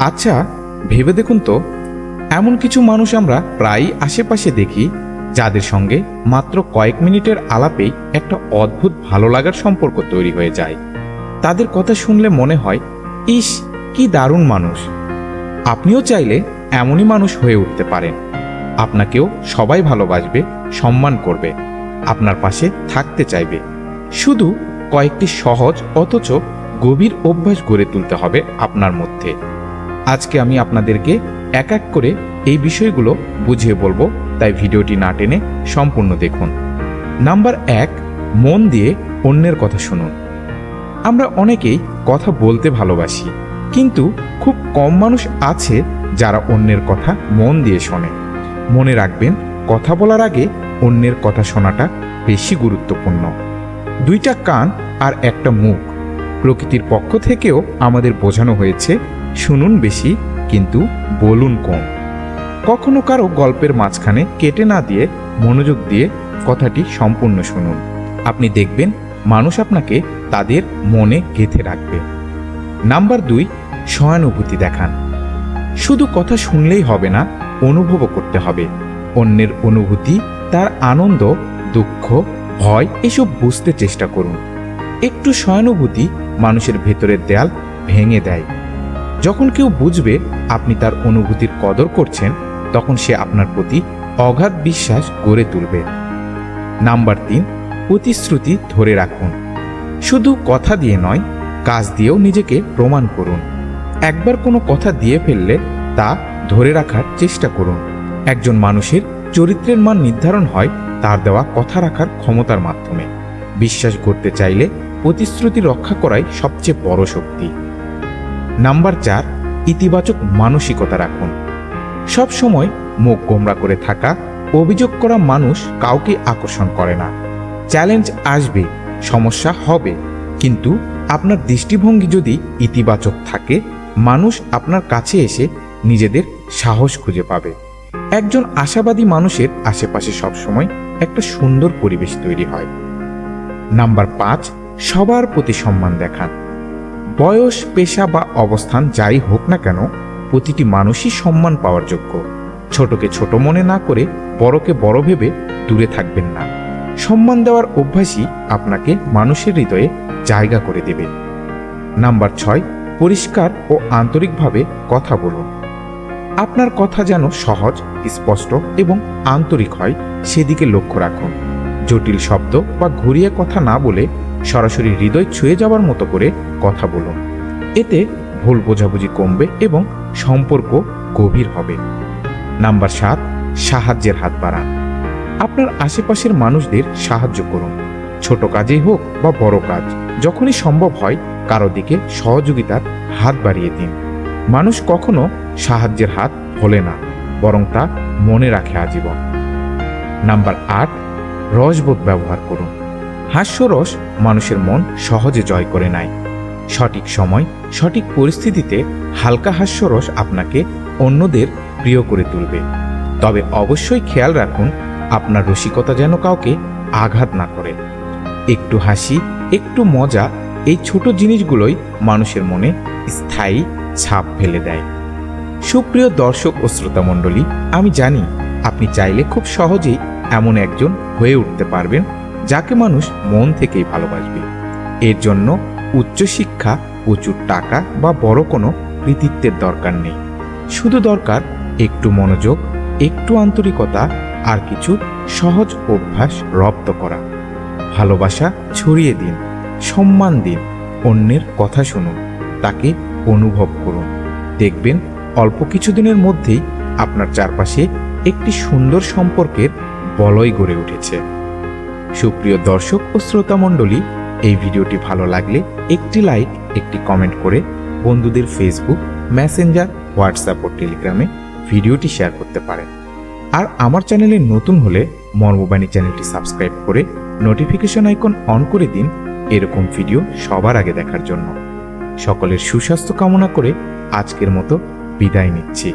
আচ্ছা ভেবে দেখুন তো, এমন কিছু মানুষ আমরা প্রায়ই আশেপাশে দেখি যাদের সঙ্গে মাত্র কয়েক মিনিটের আলাপেই একটা অদ্ভুত ভালো লাগার সম্পর্ক তৈরি হয়ে যায়। তাদের কথা শুনলে মনে হয়, ইস, কি দারুণ মানুষ। আপনিও চাইলে এমনই মানুষ হয়ে উঠতে পারেন। আপনাকেও সবাই ভালোবাসবে, সম্মান করবে, আপনার পাশে থাকতে চাইবে। শুধু কয়েকটি সহজ, অথচ গভীর অভ্যাস গড়ে তুলতে হবে আপনার মধ্যে। আজকে আমি আপনাদেরকে এক এক করে এই বিষয়গুলো বুঝিয়ে বলব, তাই ভিডিওটি না টেনে সম্পূর্ণ দেখুন। নাম্বার এক, মন দিয়ে অন্যের কথা শুনুন। আমরা অনেকেই কথা বলতে ভালোবাসি, কিন্তু খুব কম মানুষ আছে যারা অন্যের কথা মন দিয়ে শোনে। মনে রাখবেন, কথা বলার আগে অন্যের কথা শোনাটা বেশি গুরুত্বপূর্ণ। দুইটা কান আর একটা মুখ প্রকৃতির পক্ষ থেকেও আমাদের বোঝানো হয়েছে শুনুন বেশি, কিন্তু বলুন কম। কখনো কারও গল্পের মাঝখানে কেটে না দিয়ে, মনোযোগ দিয়ে কথাটি সম্পূর্ণ শুনুন। আপনি দেখবেন মানুষ আপনাকে তাদের মনে গেঁথে রাখবে। নাম্বার দুই, সহানুভূতি দেখান। শুধু কথা শুনলেই হবে না, অনুভবও করতে হবে। অন্যের অনুভূতি, তার আনন্দ, দুঃখ, ভয়, এসব বুঝতে চেষ্টা করুন। একটু সহানুভূতি মানুষের ভেতরের দেয়াল ভেঙে দেয়। যখন কেউ বুঝবে আপনি তার অনুভূতির কদর করছেন, তখন সে আপনার প্রতি অগাধ বিশ্বাস গড়ে তুলবে। নাম্বার তিন, প্রতিশ্রুতি ধরে রাখুন। শুধু কথা দিয়ে নয়, কাজ দিয়েও নিজেকে প্রমাণ করুন। একবার কোনো কথা দিয়ে ফেললে তা ধরে রাখার চেষ্টা করুন। একজন মানুষের চরিত্রের মান নির্ধারণ হয় তার দেওয়া কথা রাখার ক্ষমতার মাধ্যমে। বিশ্বাস করতে চাইলে প্রতিশ্রুতি রক্ষা করাই সবচেয়ে বড় শক্তি। নাম্বার চার, ইতিবাচক মানসিকতা রাখুন। সব সময় মুখ গোমরা করে থাকা, অভিযোগ করা মানুষ কাউকে আকর্ষণ করে না। চ্যালেঞ্জ আসবে, সমস্যা হবে, কিন্তু আপনার দৃষ্টিভঙ্গি যদি ইতিবাচক থাকে, মানুষ আপনার কাছে এসে নিজেদের সাহস খুঁজে পাবে। একজন আশাবাদী মানুষের আশেপাশে সবসময় একটা সুন্দর পরিবেশ তৈরি হয়। নাম্বার পাঁচ, সবার প্রতি সম্মান দেখান। বয়স, পেশা বা অবস্থান যাই হোক না কেন, প্রতিটি মানুষই সম্মান পাওয়ার যোগ্য। ছোটকে ছোট মনে না করে বড়কে বড় ভেবে দূরে থাকবেন না। সম্মান দেওয়ার অভ্যাসই আপনাকে মানুষের হৃদয়ে জায়গা করে দেবে। নাম্বার ছয়, পরিষ্কার ও আন্তরিকভাবে কথা বলুন। আপনার কথা যেন সহজ, স্পষ্ট এবং আন্তরিক হয়, সেদিকে লক্ষ্য রাখুন। জটিল শব্দ বা ঘুরিয়ে কথা না বলে সরাসরি হৃদয় ছুঁয়ে যাওয়ার মতো করে কথা বলুন। এতে ভুল বোঝাবুঝি কমবে এবং সম্পর্ক গভীর হবে। নাম্বার সাত, সাহায্যের হাত বাড়ান। আপনার আশেপাশের মানুষদের সাহায্য করুন। ছোট কাজেই হোক বা বড় কাজ, যখনই সম্ভব হয় কারও দিকে সহযোগিতার হাত বাড়িয়ে দিন। মানুষ কখনো সাহায্যের হাত ভোলে না, বরং তা মনে রাখে আজীবন। নাম্বার আট, রসবোধ ব্যবহার করুন। হাস্যরস মানুষের মন সহজে জয় করে নেয়। সঠিক সময়, সঠিক পরিস্থিতিতে হালকা হাস্যরস আপনাকে অন্যদের প্রিয় করে তুলবে। তবে অবশ্যই খেয়াল রাখুন, আপনার রসিকতা যেন কাউকে আঘাত না করে। একটু হাসি, একটু মজা এই ছোট জিনিসগুলোই মানুষের মনে স্থায়ী ছাপ ফেলে দেয়। সুপ্রিয় দর্শক ও শ্রোতা মণ্ডলী, আমি জানি আপনি চাইলে খুব সহজেই এমন একজন হয়ে উঠতে পারবেন। যাকে মানুষ মন থেকেই ভালোবাসবে। এর জন্য উচ্চশিক্ষা প্রচুর টাকা বা বড় কোনো কৃতিত্বের দরকার নেই। শুধু দরকার একটু মনোযোগ, একটু আন্তরিকতা আর কিছু সহজ অভ্যাস রপ্ত করা। ভালোবাসা ছড়িয়ে দিন, সম্মান দিন, অন্যের কথা শুনুন, তাকে অনুভব করুন। দেখবেন অল্প কিছুদিনের মধ্যেই আপনার চারপাশে একটি সুন্দর সম্পর্কের বলয় গড়ে উঠেছে। সুপ্রিয় দর্শক ও শ্রোতা মণ্ডলী, এই ভিডিওটি ভালো লাগলে একটি লাইক, একটি কমেন্ট করে বন্ধুদের ফেসবুক মেসেঞ্জার হোয়াটসঅ্যাপ ও টেলিগ্রামে ভিডিওটি শেয়ার করতে পারেন। আর আমার চ্যানেলে নতুন হলে মর্মবাণী চ্যানেলটি সাবস্ক্রাইব করে নোটিফিকেশন আইকন অন করে দিন এরকম ভিডিও সবার আগে দেখার জন্য। সকলের সুস্বাস্থ্য কামনা করে আজকের মতো বিদায় নিচ্ছি।